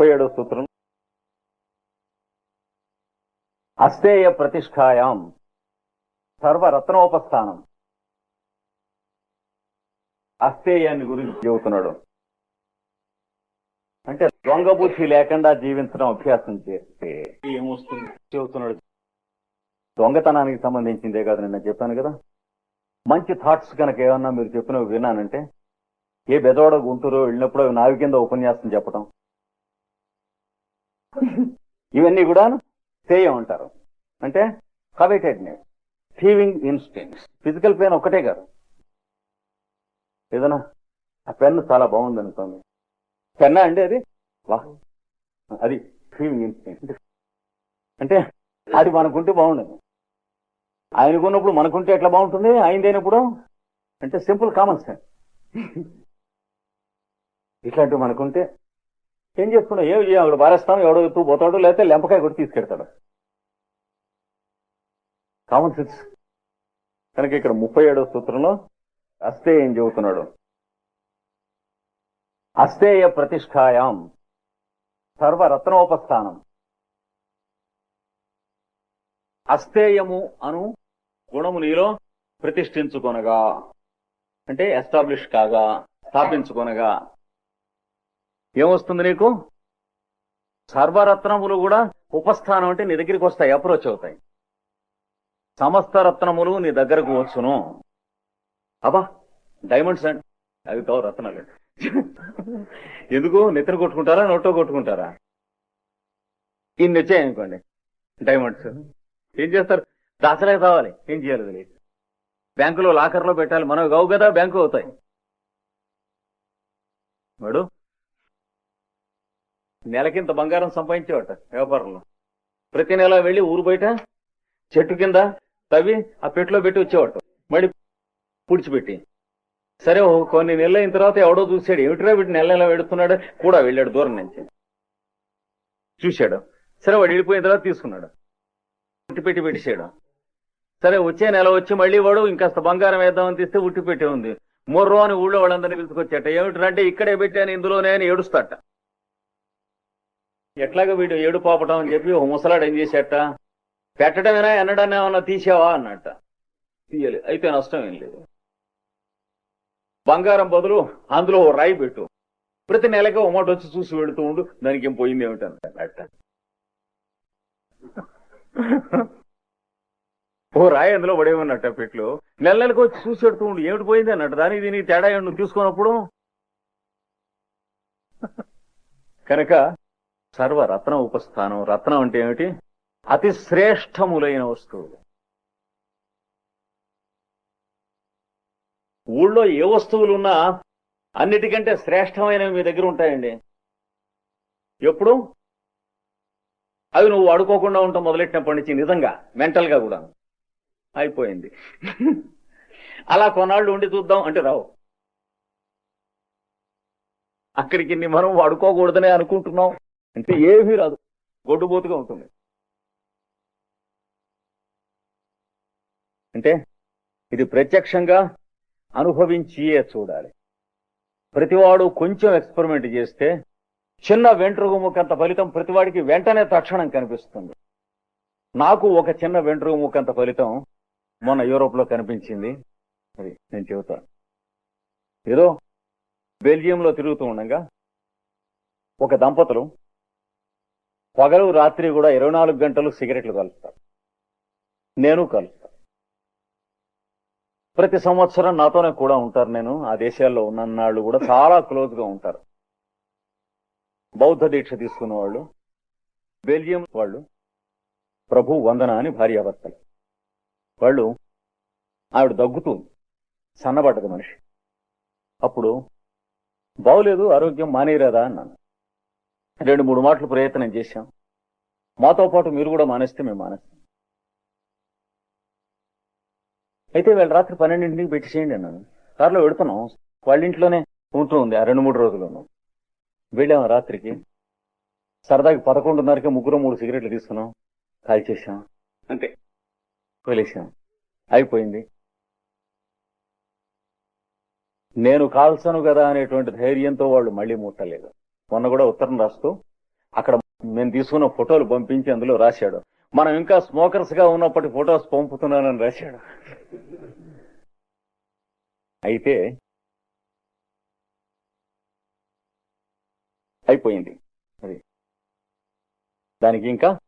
ముప్పై ఏడవ సూత్రం. అస్తేయ ప్రతిష్టాయాం సర్వరత్నోపస్థానం. అస్తేయాన్ని గురించి చెబుతున్నాడు. అంటే దొంగ బుద్ధి లేకుండా జీవించడం అభ్యాసం చేస్తే ఏమొస్తుంది? చెబుతున్నాడు. దొంగతనానికి సంబంధించిందే కాదు నేను చెప్పాను కదా. మంచి థాట్స్ కనుక ఏమన్నా మీరు చెప్పినవి విన్నానంటే ఏ బెదవాడ గుంటూరు వెళ్ళినప్పుడు నావి కింద ఉపన్యాసం చెప్పడం ఇవన్నీ కూడా సేయం అంటారు అంటే కవిటెడ్నెస్ థీవింగ్ ఇన్స్టింగ్స్ ఫిజికల్ పెయిన్ ఒక్కటే కాదు. ఏదైనా? ఆ పెన్ చాలా బాగుంది అనుకోండి పెన్నా అండి అది? వాహ్ అది థీవింగ్ ఇన్స్టింగ్ అంటే అది మనకుంటే బాగుండదు. ఆయనకున్నప్పుడు మనకుంటే ఎట్లా బాగుంటుంది? ఆయనదైనప్పుడు అంటే సింపుల్ కామన్ సెన్స్ ఇట్లాంటివి మనకుంటే ఏం చేసుకున్నావు ఏమి చేయం అక్కడ బారేస్తాం ఎవడో ఎత్తు పోతాడు లేకపోతే లెంపకాయ కూడా తీసుకెడతాడు. కామన్ సెన్స్ కనుక ఇక్కడ ముప్పై ఏడవ సూత్రంలో అస్తే ఏం చెబుతున్నాడు? అస్తేయ ప్రతిష్టాయాం సర్వరత్నోపస్థానం. అస్తేయము అను గుణము నీలో ప్రతిష్ఠించుకొనగా అంటే ఎస్టాబ్లిష్ కాగా స్థాపించుకొనగా ఏమొస్తుంది నీకు? సర్వరత్నములు కూడా ఉపస్థానం అంటే నీ దగ్గరికి వస్తాయి అప్రోచ్ అవుతాయి. సమస్త రత్నములు నీ దగ్గరకు వచ్చును. అబ్బా డైమండ్స్ అండి అవి కావు రత్నాలు. ఎందుకు? నెత్తిన కొట్టుకుంటారా నోటో కొట్టుకుంటారా? ఇన్ని వచ్చాయనుకోండి డైమండ్స్. ఏం చేస్తారు? దాచలే కావాలి ఏం చేయాలి తెలియదు బ్యాంకులో లాకర్లో పెట్టాలి మనవి కావు కదా బ్యాంకు అవుతాయి. వాడు నెలకింత బంగారం సంపాదించేవాట వ్యాపారంలో. ప్రతి నెల వెళ్ళి ఊరు బయట చెట్టు కింద తవ్వి ఆ పెట్టులో పెట్టి వచ్చేవాట. మళ్ళీ పుడిచిపెట్టి. సరే ఓ కొన్ని నెలలు అయిన తర్వాత ఎవడో చూశాడు. ఏమిటిరా వీటి నెల నెల వెడుతున్నాడు? కూడా వెళ్ళాడు దూరం నుంచి. చూశాడు. సరే వాడు వెళ్ళిపోయిన తర్వాత తీసుకున్నాడు. ఉట్టి పెట్టి పెట్టేశాడు. సరే వచ్చే నెల వచ్చి మళ్ళీ వాడు ఇంకాస్త బంగారం వేద్దామని తీస్తే ఉట్టి పెట్టి ఉంది. మొర్రో అని ఊళ్ళో వాళ్ళందరినీ పిలుచుకొచ్చాట. ఏమిటంటే ఇక్కడే పెట్టాను ఇందులోనే అని ఏడుస్తాట. ఎట్లాగా వీడు ఏడు పాపటం అని చెప్పి ఓ ముసలాడు ఏం చేసేట? పెట్టడమేనా ఎన్నడాన్ని ఏమన్నా తీసావా అన్నట్ట తీయాలి అయితే నష్టం ఏం లేదు. బంగారం బదులు అందులో ఓ రాయి పెట్టు. ప్రతి నెలకి ఓ మాట వచ్చి చూసి పెడుతూ ఉండు దానికి ఏం పోయింది ఏమిటన్నట్ట ఓ రాయి అందులో పడేమన్నట్ట పెట్లు. నెల నెలకు వచ్చి చూసి పెడుతూ ఉండు ఏమిటి పోయింది అన్నట్టు దానికి దీనికి తేడా నువ్వు తీసుకున్నప్పుడు కనుక సర్వరత్న ఉపస్థానం రత్నం అంటే ఏమిటి? అతి శ్రేష్టములైన వస్తువులు. ఊళ్ళో ఏ వస్తువులు ఉన్నా అన్నిటికంటే శ్రేష్టమైనవి మీ దగ్గర ఉంటాయండి. ఎప్పుడు? అవి నువ్వు వాడుకోకుండా ఉంటాం మొదలెట్టినప్పటి నుంచి నిజంగా మెంటల్గా కూడా అయిపోయింది. అలా కొన్నాళ్ళు ఉండి చూద్దాం అంటే రావు. అక్కడికి ఇన్ని మనం వాడుకోకూడదనే అనుకుంటున్నాం. అంటే ఏమీ రాదు. గొడ్డుబోతుగా ఉంటుంది. అంటే ఇది ప్రత్యక్షంగా అనుభవించియే చూడాలి. ప్రతివాడు కొంచెం ఎక్స్పెరిమెంట్ చేస్తే చిన్న వెంట్రుక ముక్కంత ఫలితం ప్రతివాడికి వెంటనే తక్షణం కనిపిస్తుంది. నాకు ఒక చిన్న వెంట్రుక ముక్కంత ఫలితం మొన్న యూరోప్లో కనిపించింది. అది నేను చెబుతాను ఏదో బెల్జియంలో తిరుగుతూ ఉండగా ఒక దంపతులు పగలు రాత్రి కూడా ఇరవై నాలుగు గంటలు సిగరెట్లు కలుస్తారు నేను కలుపుతాను ప్రతి సంవత్సరం నాతోనే కూడా ఉంటారు నేను. ఆ దేశాల్లో ఉన్నన్నాళ్ళు కూడా చాలా క్లోజ్గా ఉంటారు. బౌద్ధ దీక్ష తీసుకున్న వాళ్ళు బెల్జియం వాళ్ళు ప్రభు వందన అని భార్యాభర్తలు. వాళ్ళు ఆవిడ దగ్గుతుంది సన్నబడ్డది మనిషి. అప్పుడు బాగులేదు ఆరోగ్యం మానేరాదా అన్నాను. రెండు మూడు మాటలు ప్రయత్నం చేశాం. మాతో పాటు మీరు కూడా మానేస్తే మేము మానేస్తాం. అయితే వీళ్ళ రాత్రి పన్నెండింటికి పెట్టేసేయండి అన్నాను. కారులో వెడుతున్నాం వాళ్ళ ఇంట్లోనే ఉంటూ ఉంది ఆ రెండు మూడు రోజుల్లోనూ. వెళ్ళాము రాత్రికి. సరదాకి పదకొండున్నరకే ముగ్గురు మూడు సిగరెట్లు తీసుకున్నాం. కాల్చేసాం అంతే. వదిలేసాం అయిపోయింది. నేను కాల్సను కదా అనేటువంటి ధైర్యంతో వాళ్ళు మళ్ళీ ముట్టలేదు. మొన్న కూడా ఉత్తరం రాస్తూ అక్కడ మేము తీసుకున్న ఫోటోలు పంపించి అందులో రాశాడు. మనం ఇంకా స్మోకర్స్గా ఉన్నప్పటి ఫొటోస్ పంపుతున్నానని రాశాడు. అయితే అయిపోయింది. అది. దానికి ఇంకా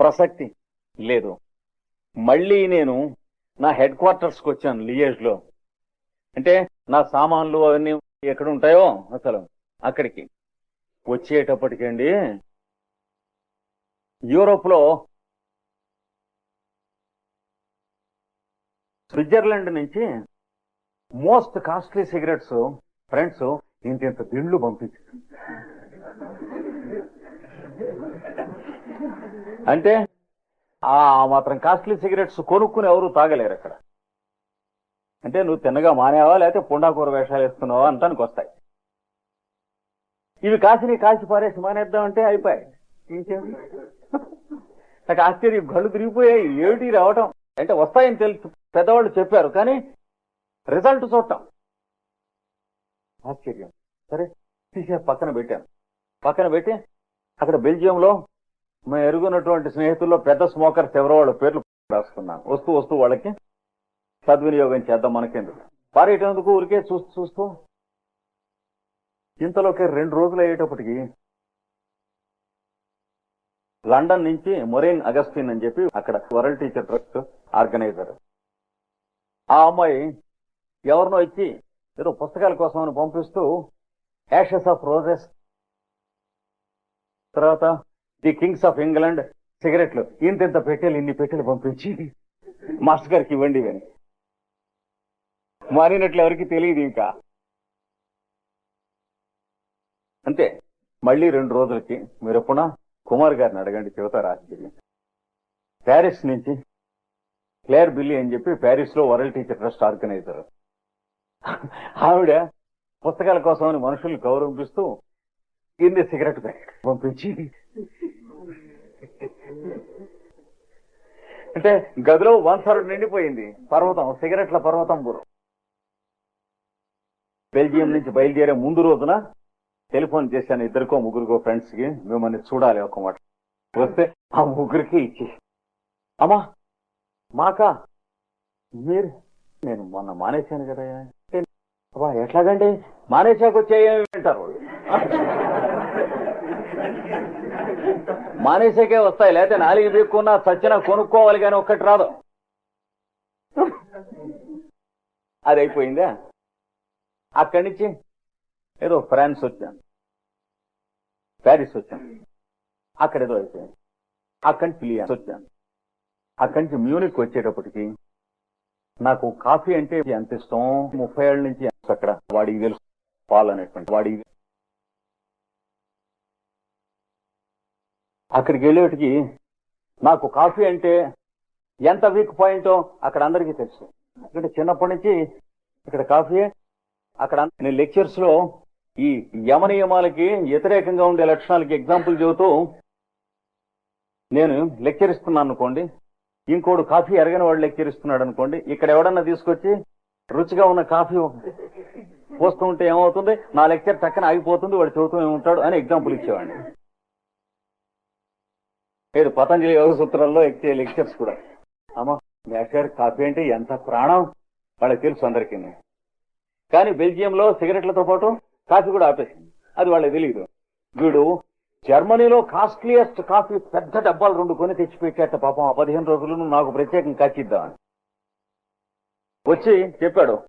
ప్రసక్తి లేదు. మళ్ళీ నేను నా హెడ్ క్వార్టర్స్కి వచ్చాను లియేజ్లో అంటే నా సామాన్లు అవన్నీ ఎక్కడ ఉంటాయో అసలు అక్కడికి. వచ్చేటప్పటికండి యూరోప్లో స్విట్జర్లాండ్ నుంచి మోస్ట్ కాస్ట్లీ సిగరెట్స్ ఫ్రెండ్స్ ఇంత ఇంత దిండ్లు పంపించారు. అంటే ఆ మాత్రం కాస్ట్లీ సిగరెట్స్ కొనుక్కుని ఎవరు తాగలేరు అక్కడ అంటే నువ్వు తిన్నగా మానేవా లేకపోతే పుండాకూర వేషాలు వేస్తున్నావా అంటానికి వస్తాయి. ఇవి కాసిని కాసి పారేసి మానేద్దామంటే అయిపోయాయి. ఇంకేం? నాకు ఆశ్చర్యం. కళ్ళు తిరిగిపోయాయి. ఏమిటి రావటం? అంటే వస్తాయని తెలుసు పెద్దవాళ్ళు చెప్పారు కానీ రిజల్ట్ చూడటం. ఆశ్చర్యం. సరే తీసే పక్కన పెట్టాను. పక్కన పెట్టి అక్కడ బెల్జియంలో మేము ఎరుగున్నటువంటి స్నేహితుల్లో పెద్ద స్మోకర్స్ ఎవరో వాళ్ళ పేర్లు రాసుకున్నాను. వస్తూ వస్తూ వాళ్ళకి సద్వినియోగం చేద్దాం మనకెందుకు? పారేటందుకు ఊరికే చూస్తూ చూస్తూ ఇంతలోకి రెండు రోజులు అయ్యేటప్పటికి లండన్ నుంచి మొరేన్ అగస్టిన్ అని చెప్పి అక్కడ వరల్డ్ టీచర్ ట్రస్ట్ ఆర్గనైజర్. ఆ అమ్మాయి ఎవరినో ఇచ్చి ఏదో పుస్తకాల కోసం అని పంపిస్తూ యాషెస్ ఆఫ్ రోజెస్ తర్వాత ది కింగ్స్ ఆఫ్ ఇంగ్లాండ్ సిగరెట్లు. ఇంత ఇంత పెట్టెలు ఇన్ని పెట్టెలు పంపించి మాస్టర్ గారికి ఇవ్వండి అని మారినట్లు ఎవరికి తెలియదు ఇంకా. అంతే. మళ్ళీ రెండు రోజులకి మీరు ఎప్పుడా కుమార్ గారిని అడగండి చెబుతారు ఆశ్చర్యం ప్యారిస్ నుంచి క్లేర్ బిల్లీ అని చెప్పి ప్యారిస్లో వరల్డ్ టీచర్ ట్రస్ట్ ఆర్గనైజర్. ఆవిడ పుస్తకాల కోసమని అని మనుషుల్ని గౌరవిస్తూ ఇన్ని సిగరెట్ ప్యాకెట్ పంపించి. అంటే గదిలో వన్ సరుడు నిండిపోయింది. పర్వతం సిగరెట్ల పర్వతం బుర్ర బెల్జియం నుంచి బయలుదేరే ముందు రోజున టెలిఫోన్ చేశాను ఇద్దరికో ముగ్గురికో ఫ్రెండ్స్కి మిమ్మల్ని చూడాలి ఒక మాట. వస్తే ఆ ముగ్గురికి ఇచ్చి. అమ్మా మాకా? మీరు నేను మొన్న మానేశాను కదా. అబ్బా ఎట్లాగండి? మానేశాక వచ్చాయేమి వింటారు? మానేశాకే మానేసాకే వస్తాయి లేకపోతే నాలుగు బీక్కున్నా సచ్చిన కొనుక్కోవాలి కానీ ఒక్కటి రాదు. అది అయిపోయిందా? అక్కడి నుంచి ఏదో ఫ్రాన్స్ వచ్చాను. ప్యారిస్ వచ్చాను అక్కడ ఏదో అయిపోయింది అక్కడి నుంచి ఫిలియాన్స్ వచ్చాను అక్కడి నుంచి మ్యూనిక్ వచ్చేటప్పటికి నాకు కాఫీ అంటే ఎంత ఇష్టం? ముప్పై ఏళ్ళ నుంచి అక్కడ? వాడికి తెలుసు. పాల్ అనేటువంటి వాడికి అక్కడికి వెళ్ళేటికి నాకు కాఫీ అంటే ఎంత వీక్ పాయింటో అక్కడ అందరికీ తెలుసు. ఎందుకంటే చిన్నప్పటి నుంచి ఇక్కడ కాఫీ అక్కడ నేను లెక్చర్స్లో ఈ యమ నియమాలకి వ్యతిరేకంగా ఉండే లక్షణాలకి ఎగ్జాంపుల్ చెబుతూ నేను లెక్చర్ ఇస్తున్నాను అనుకోండి. ఇంకోడు కాఫీ ఎరగని వాడు లెక్చర్ ఇస్తున్నాడు అనుకోండి. ఇక్కడ ఎవడన్నా తీసుకొచ్చి రుచిగా ఉన్న కాఫీ పోస్తూ ఉంటే ఏమవుతుంది? నా లెక్చర్ చక్కన ఆగిపోతుంది వాడు చెబుతూ ఉంటాడు అని ఎగ్జాంపుల్ ఇచ్చేవాడిని. లేదు పతంజలి యోగ సూత్రాల్లో ఎక్కే లెక్చర్స్ కూడా. అమ్మా మేష్ కాఫీ అంటే ఎంత ప్రాణం? వాళ్ళకి తెలుసు అందరికీ. కానీ బెల్జియంలో సిగరెట్లతో పాటు కాఫీ కూడా ఆపేసింది. అది వాళ్ళకి తెలియదు వీడు జర్మనీలో కాస్ట్లీయెస్ట్ కాఫీ పెద్ద డబ్బాలు రెండు కొని తెచ్చిపెట్టేట పాపం. ఆ పదిహేను రోజులు నాకు ప్రత్యేకం కాచిద్దామని వచ్చి చెప్పాడు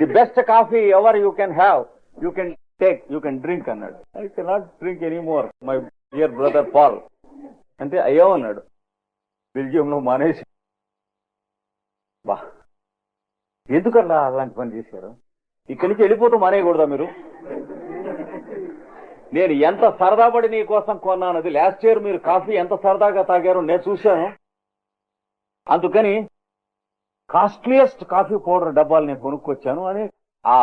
the best coffee ever you can have you can take you can drink అన్నాడు. I cannot drink any more my dear brother Paul. అంటే అయ్యో అన్నాడు. బెల్జియంలో మానేసి. బా. ఎందుకల్లా అలాంటి పని చేశారు? ఇక్కడి నుంచి వెళ్ళిపోతూ మానేయకూడదా మీరు? నేను ఎంత సరదా పడి నీ కోసం కొన్నానది లాస్ట్ ఇయర్ మీరు కాఫీ ఎంత సరదాగా తాగారో నేను చూశాను. అందుకని కాస్ట్లీయెస్ట్ కాఫీ పౌడర్ డబ్బాలు నేను కొనుక్కొచ్చాను అని ఆ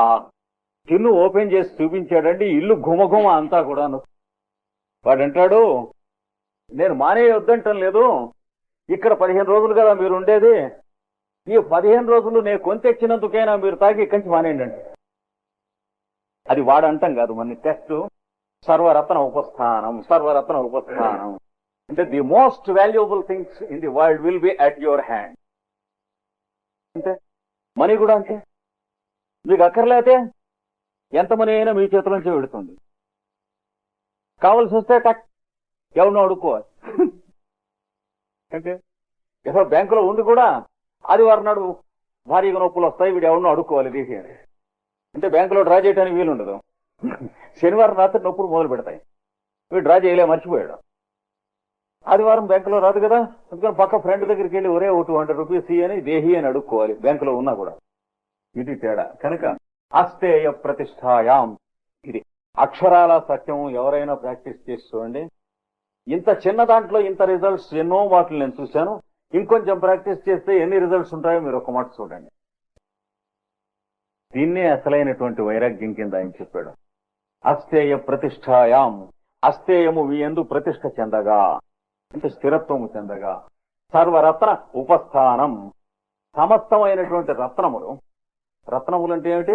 టిన్ను ఓపెన్ చేసి చూపించాడండి ఇల్లు ఘుమఘుమ అంతా కూడాను. వాడంటాడు నేను మానేయొద్దంటం లేదు. ఇక్కడ పదిహేను రోజులు కదా మీరు ఉండేది. ఈ పదిహేను రోజులు నేను కొని తెచ్చినందుకైనా మీరు తాగి ఇక్కడి నుంచి మానేయండి. అది వాడంటాం కాదు మన టెస్ట్ సర్వరత్న ఉపస్థానం సర్వరత్న ఉపస్థానం. అంటే the most valuable things in the world will be at your hand అంటే మనీ కూడా అంతే? మీకు అక్కర్లేతే ఎంత మనీ అయినా మీ చేతిలోంచి పెడుతుంది కావలసి వస్తే టక్ ఎవరినో అడుక్కోవాలి. అంటే ఏదో బ్యాంకులో ఉంది కూడా ఆదివారం నాడు భారీగా నొప్పులు వస్తాయి వీడు ఎవరినో అడుక్కోవాలి తీసి అంటే బ్యాంకులో డ్రా చేయడానికి వీలు ఉండదు శనివారం రాత్రి నొప్పులు మొదలు పెడతాయి. వీడు డ్రా చేయలే మర్చిపోయాడు. ఆదివారం బ్యాంకులో రాదు కదా? అందుకని పక్క ఫ్రెండ్ దగ్గరికి వెళ్ళి ఒరే ఓ టూ హండ్రెడ్ రూపీస్ అని దేహి అని అడుక్కోవాలి. బ్యాంకులో ఉన్నా కూడా. ఇది తేడా. కనుక అస్తేయ ప్రతిష్టాయాం ఇది అక్షరాల సత్యం ఎవరైనా ప్రాక్టీస్ చేసి చూడండి. ఇంత చిన్న దాంట్లో ఇంత రిజల్ట్స్ ఎన్నో వాటిని నేను చూశాను. ఇంకొంచెం ప్రాక్టీస్ చేస్తే ఎన్ని రిజల్ట్స్ ఉంటాయో మీరు ఒక మాట చూడండి. దీన్నే అసలైనటువంటి వైరాగ్యం కింద ఆయన చెప్పాడు. అస్థేయ ప్రతిష్టాయాం అస్థేయము వీయందు ప్రతిష్ట చెందగా అంటే స్థిరత్వము చెందగా. సర్వరత్న ఉపస్థానం. సమస్తమైనటువంటి రత్నములు. రత్నములు అంటే ఏమిటి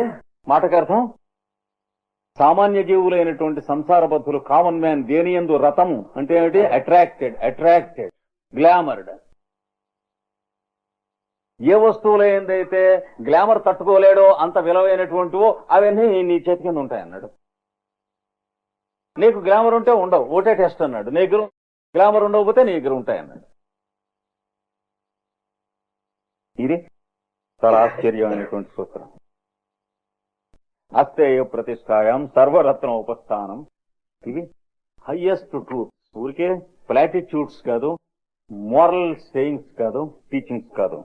మాటకర్థం సామాన్య జీవులైనటువంటి సంసారబద్ధులు కామన్ మ్యాన్ దేని ఎందు రథము అంటే ఏమిటి? అట్రాక్టెడ్ అట్రాక్టెడ్ గ్లామర్డ్ ఏ వస్తువులు ఏందైతే గ్లామర్ తట్టుకోలేడో అంత విలువైనటువంటివో అవన్నీ నీ చేతి కింద ఉంటాయి అన్నాడు. నీకు గ్లామర్ ఉంటే ఉండవు ఓటే టెస్ట్ అన్నాడు. నీ దగ్గర గ్లామర్ ఉండకపోతే నీ దగ్గర ఉంటాయి అన్నాడు. ఇది చాలా ఆశ్చర్యమైనటువంటి సూత్రం. అస్తేయ ప్రతిష్టాయం సర్వరత్న ఉపస్థానం. ఇవి హయ్యెస్ట్ ట్రూత్ ఊరికే ప్లాటిట్యూడ్స్ కాదు మోరల్ సేయింగ్స్ కాదు టీచింగ్స్ కాదు.